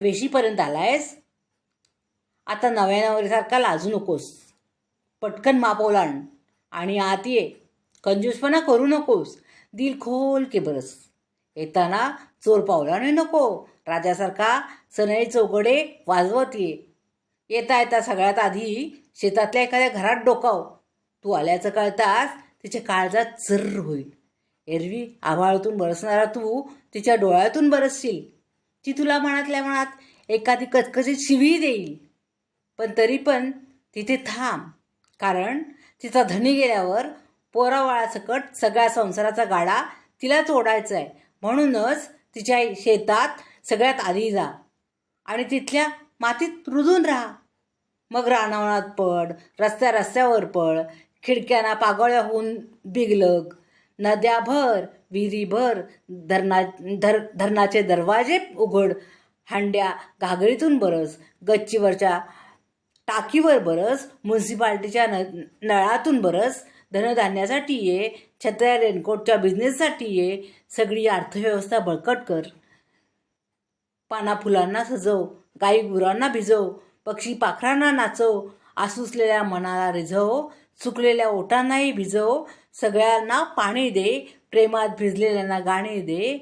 वेशीपर्यंत आलायस? आता नव्या नवरीसारखा लाजू नकोस. पटकन माप ओलांड. आणि आत ये. कंजूसपणा करू नकोस. दिल खोल के बरस. येताना चोर पावलाने नको. राजासारखा सनई चौकडे वाजवत ये. येता येता सगळ्यात आधी शेतातल्या एखाद्या घरात डोकाव. तू आल्याचं कळताच तिच्या काळजात चर्र होईल. एरवी आभाळातून बरसणारा तू तिच्या डोळ्यातून बरसशील. ती तुला मनातल्या मनात एखादी कचकचीत शिवी देईल. पण तरी पण तिथे थांब. कारण तिचा धनी गेल्यावर पोरावाळासकट सगळ्या संसाराचा गाडा तिलाच ओढायचा आहे म्हणूनच तिच्या शेतात सगळ्यात आधी जा आणि तिथल्या मातीत रुजून राहा. मग रानावनात पड रस्त्या रस्त्यावर पड खिडक्यांना पागोळ्या होऊन बिगलग. नद्या भर विहिरी भर धरणा धर धरणाचे दरवाजे उघड हांड्या घागरीतून बरस गच्चीवरच्या टाकीवर बरस म्युन्सिपाल्टीच्या न नळातून बरस धनधान्यासाठी ये छत्र्या रेनकोटच्या बिझनेससाठी ये सगळी अर्थव्यवस्था बळकट कर. पाना फुलांना सजव गाई गुरांना भिजव पक्षी पाखरांना नाचव आसुसलेल्या मनाला रिझव सुकलेल्या ओटांनाही भिजव सगळ्यांना पाणी दे प्रेमात भिजलेल्यांना गाणी दे